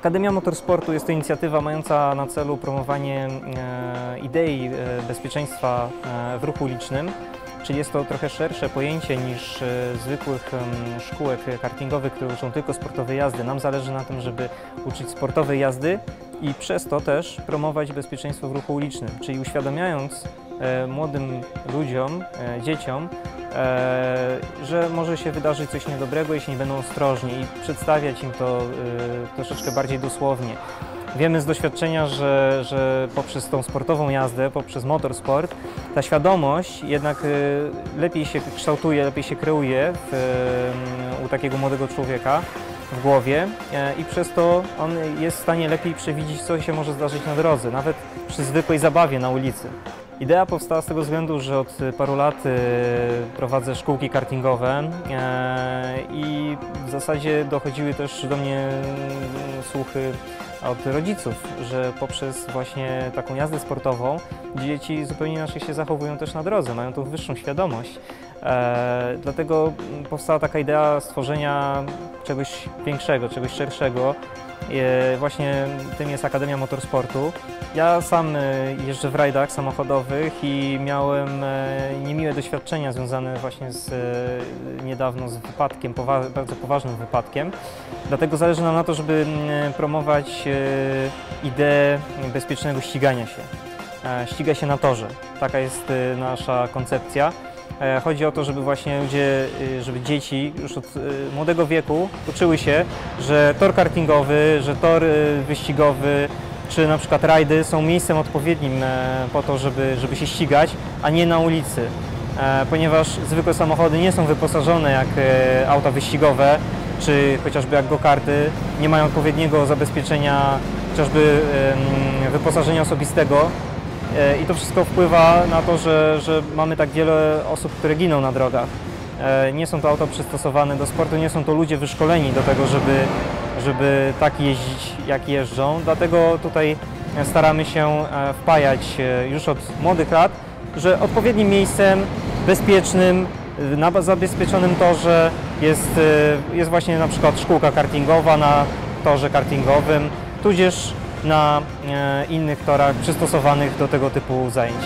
Akademia Motorsportu jest to inicjatywa mająca na celu promowanie e, idei e, bezpieczeństwa e, w ruchu ulicznym, czyli jest to trochę szersze pojęcie niż e, zwykłych szkółek kartingowych, które uczą tylko sportowej jazdy. Nam zależy na tym, żeby uczyć sportowej jazdy i przez to też promować bezpieczeństwo w ruchu ulicznym, czyli uświadamiając e, młodym ludziom, e, dzieciom, e, że może się wydarzyć coś niedobrego, jeśli nie będą ostrożni i przedstawiać im to e, troszeczkę bardziej dosłownie. Wiemy z doświadczenia, że, że poprzez tą sportową jazdę, poprzez motorsport, ta świadomość jednak e, lepiej się kształtuje, lepiej się kreuje w, e, u takiego młodego człowieka w głowie e, i przez to on jest w stanie lepiej przewidzieć, co się może zdarzyć na drodze, nawet przy zwykłej zabawie na ulicy. Idea powstała z tego względu, że od paru lat prowadzę szkółki kartingowe i w zasadzie dochodziły też do mnie mm, słuchy od rodziców, że poprzez właśnie taką jazdę sportową dzieci zupełnie inaczej się zachowują też na drodze, mają tą wyższą świadomość. E, dlatego powstała taka idea stworzenia czegoś większego, czegoś szerszego. E, właśnie tym jest Akademia Motorsportu. Ja sam e, jeżdżę w rajdach samochodowych i miałem e, niemiłe doświadczenia związane właśnie z, e, niedawno z wypadkiem, powa- bardzo poważnym wypadkiem. Dlatego zależy nam na to, żeby mm, promować e, ideę bezpiecznego ścigania się. E, Ściga się na torze. Taka jest e, nasza koncepcja. Chodzi o to, żeby właśnie ludzie, żeby dzieci już od młodego wieku uczyły się, że tor kartingowy, że tor wyścigowy, czy na przykład rajdy są miejscem odpowiednim po to, żeby, żeby się ścigać, a nie na ulicy. E, Ponieważ zwykłe samochody nie są wyposażone jak e, auta wyścigowe, czy chociażby jak go-karty, nie mają odpowiedniego zabezpieczenia, chociażby wyposażenia osobistego, E, I to wszystko wpływa na to, że, że mamy tak wiele osób, które giną na drogach. Nie są to auta przystosowane do sportu, nie są to ludzie wyszkoleni do tego, żeby, żeby tak jeździć, jak jeżdżą. Dlatego tutaj staramy się wpajać już od młodych lat, że odpowiednim miejscem, bezpiecznym, na zabezpieczonym torze jest, e, jest właśnie na przykład szkółka kartingowa na torze kartingowym, tudzież na e, innych torach przystosowanych do tego typu zajęć.